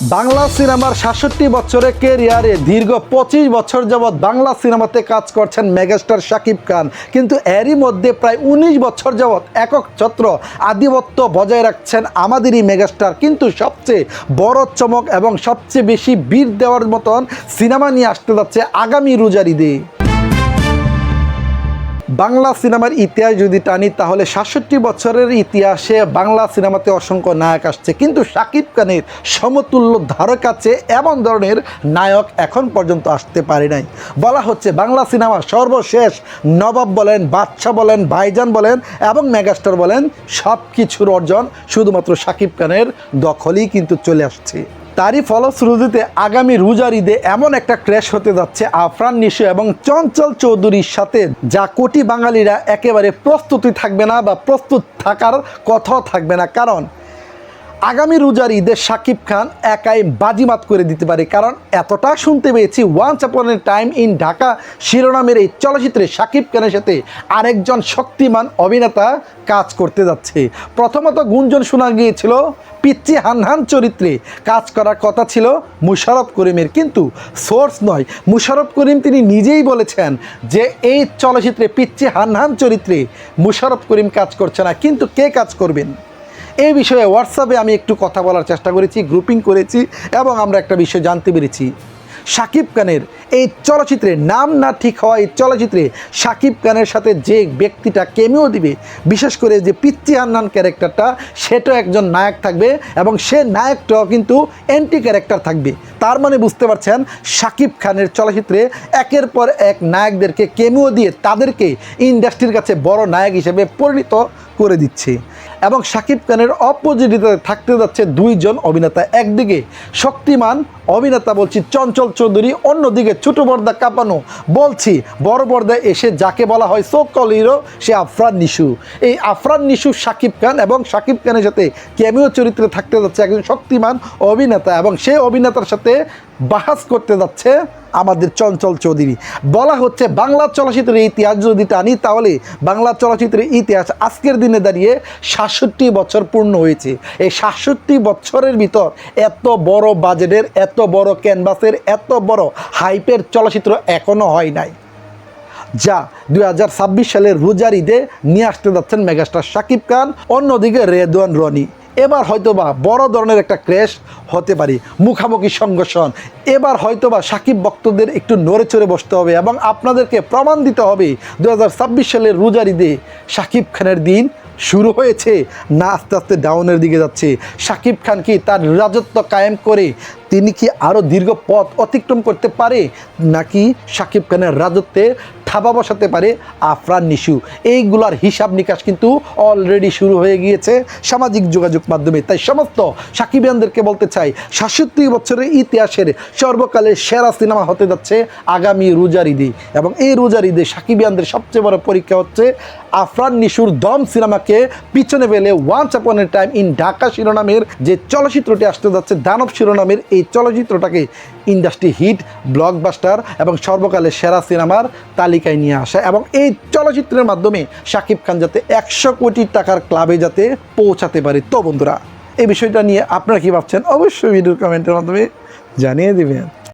বাংলা সিনেমার সাতষট্টি বছরের কেরিয়ারে দীর্ঘ পঁচিশ বছর যাবৎ বাংলা সিনেমাতে কাজ করছেন মেগাস্টার শাকিব খান। কিন্তু এরই মধ্যে প্রায় উনিশ বছর যাবৎ একক ছত্র আধিপত্য বজায় রাখছেন আমাদেরই মেগাস্টার। কিন্তু সবচেয়ে বড় চমক এবং সবচেয়ে বেশি বীর দেওয়ার মতন সিনেমা নিয়ে আসতে যাচ্ছে আগামী রোজার ঈদে। বাংলা সিনেমার ইতিহাস যদি টানি, তাহলে সাতষট্টি বছরের ইতিহাসে বাংলা সিনেমাতে অসংখ্য নায়ক আসছে। কিন্তু শাকিব খানের সমতুল্য ধারক আছে এমন ধরনের নায়ক এখন পর্যন্ত আসতে পারে নাই। বলা হচ্ছে বাংলা সিনেমা সর্বশেষ নবাব বলেন বাদশা বলেন, ভাইজান বলেন এবং মেগাস্টার বলেন সব কিছুর অর্জন শুধুমাত্র শাকিব খানের দখলেই কিন্তু চলে আসছে। তারই ফলশ্রুতিতে আগামী রোজার ঈদে এমন একটা ক্র্যাশ হতে যাচ্ছে আফরান, নিশো এবং চঞ্চল চৌধুরীর সাথে, যা কোটি বাঙালিরা একেবারে প্রস্তুতি থাকবে না বা প্রস্তুত থাকার কথাও থাকবে না। কারণ আগামী রোজার ঈদে শাকিব খান একাই বাজিমাত করে দিতে পারে, কারণ এতটা শুনতে পেয়েছি once upon A time in Dhaka শিরোনামের এই চলচ্চিত্রে শাকিব খানের সাথে আরেকজন শক্তিমান অভিনেতা কাজ করতে যাচ্ছে। প্রথমত গুঞ্জন শোনা গিয়েছিল পিচ্চি হানহান চরিত্রে, কাজ করার কথা ছিল মুশারফ করিমের, কিন্তু সোর্স নয়। মুশারফ করিম তিনি নিজেই বলেছেন যে এই চলচ্চিত্রে পিচ্চি হানহান চরিত্রে মুশারফ করিম কাজ করছে না, কিন্তু কে কাজ করবেন? এই বিষয়ে হোয়াটসঅ্যাপে আমি একটু কথা বলার চেষ্টা করেছি গ্রুপিং করেছি এবং আমরা একটা বিষয় জানতে পেরেছি। শাকিব খানের এই চলচ্চিত্রে নাম না ঠিক হওয়া এই চলচ্চিত্রে শাকিব খানের সাথে যে ব্যক্তিটা কেমিও দিবে, বিশেষ করে যে পিচ্চি হান্নান ক্যারেক্টারটা সেটা একজন নায়ক থাকবে এবং সে নায়কটাও কিন্তু অ্যান্টি ক্যারেক্টার থাকবে। তার মানে বুঝতে পারছেন শাকিব খানের চলচ্চিত্রে একের পর এক নায়কদেরকে কেমিও দিয়ে তাদেরকে ইন্ডাস্ট্রির কাছে বড় নায়ক হিসেবে পরিণত করে দিচ্ছে। এবং শাকিব খানের অপোজিটিতে থাকতে যাচ্ছে দুইজন অভিনেতা। একদিকে শক্তিমান অভিনেতা বলছি চঞ্চল চৌধুরী, অন্যদিকে ছোট পর্দা কাঁপানো বলছি বড় পর্দায় এসে যাকে বলা হয় সোকল হিরো সে আফরান নিশু। এই আফরান নিশু, শাকিব খান এবং শাকিব খানের সাথে ক্যামিও চরিত্রে থাকতে যাচ্ছে একজন শক্তিমান অভিনেতা এবং সেই অভিনেতার সাথে বাহাস করতে যাচ্ছে আমাদের চঞ্চল চৌধুরী। বলা হচ্ছে বাংলা চলচ্চিত্রের ইতিহাস যদি টানি, তাহলে বাংলা চলচ্চিত্রের ইতিহাস আজকের দিনে দাঁড়িয়ে সাতষট্টি বছর পূর্ণ হয়েছে। এই সাতষট্টি বছরের ভিতর এত বড় বাজেটের, এত বড় ক্যানভাসের, এত বড় হাইপের চলচ্চিত্র এখনও হয় নাই। যা দুই হাজার ছাব্বিশ সালের রোজার ঈদে নিয়ে আসতে যাচ্ছেন মেগাস্টার শাকিব খান, অন্যদিকে রেদওয়ান রনি। এবার হয়তোবা বড় ধরনের একটা ক্র্যাশ হতে পারে, মুখামুখি সংঘর্ষণ। এবার হয়তোবা সাকিব ভক্তদের একটু নড়ে চড়ে বসতে হবে এবং আপনাদেরকে প্রমাণ দিতে হবে দু হাজার ছাব্বিশ সালের রোজার ঈদে সাকিব খানের দিন শুরু হয়েছে, না আস্তে আস্তে ডাউনের দিকে যাচ্ছে। সাকিব খান কি তার রাজত্ব কায়েম করে তিনি কি আরও দীর্ঘ পথ অতিক্রম করতে পারে, নাকি সাকিব খানের রাজত্বে থাবা বসাতে পারে আফরান নিশু। এইগুলার হিসাব নিকাশ কিন্তু অলরেডি শুরু হয়ে গিয়েছে সামাজিক যোগাযোগ মাধ্যমে। তাই সমস্ত সাকিবিয়ানদেরকে বলতে চাই, সাতষট্টি বছরের ইতিহাসের সর্বকালের সেরা সিনেমা হতে যাচ্ছে আগামী রোজার ঈদে। এবং এই রোজার ঈদে সাকিবিয়ানদের সবচেয়ে বড় পরীক্ষা হচ্ছে আফরান নিশুর দম সিনেমাকে পিছনে ফেলে once upon A time in Dhaka শিরোনামের যে চলচ্চিত্রটি আসতে যাচ্ছে দানব শিরোনামের, এই চলচ্চিত্রটাকে ইন্ডাস্ট্রি হিট ব্লকবাস্টার এবং সর্বকালের সেরা সিনেমার তালিকায় নিয়ে আসা এবং এই চলচ্চিত্রের মাধ্যমে শাকিব খান যাতে একশো কোটি টাকার ক্লাবে যাতে পৌঁছাতে পারে। তো বন্ধুরা, এই বিষয়টা নিয়ে আপনারা কি ভাবছেন? অবশ্যই ভিডিও কমেন্টের মাধ্যমে জানিয়ে দেবেন।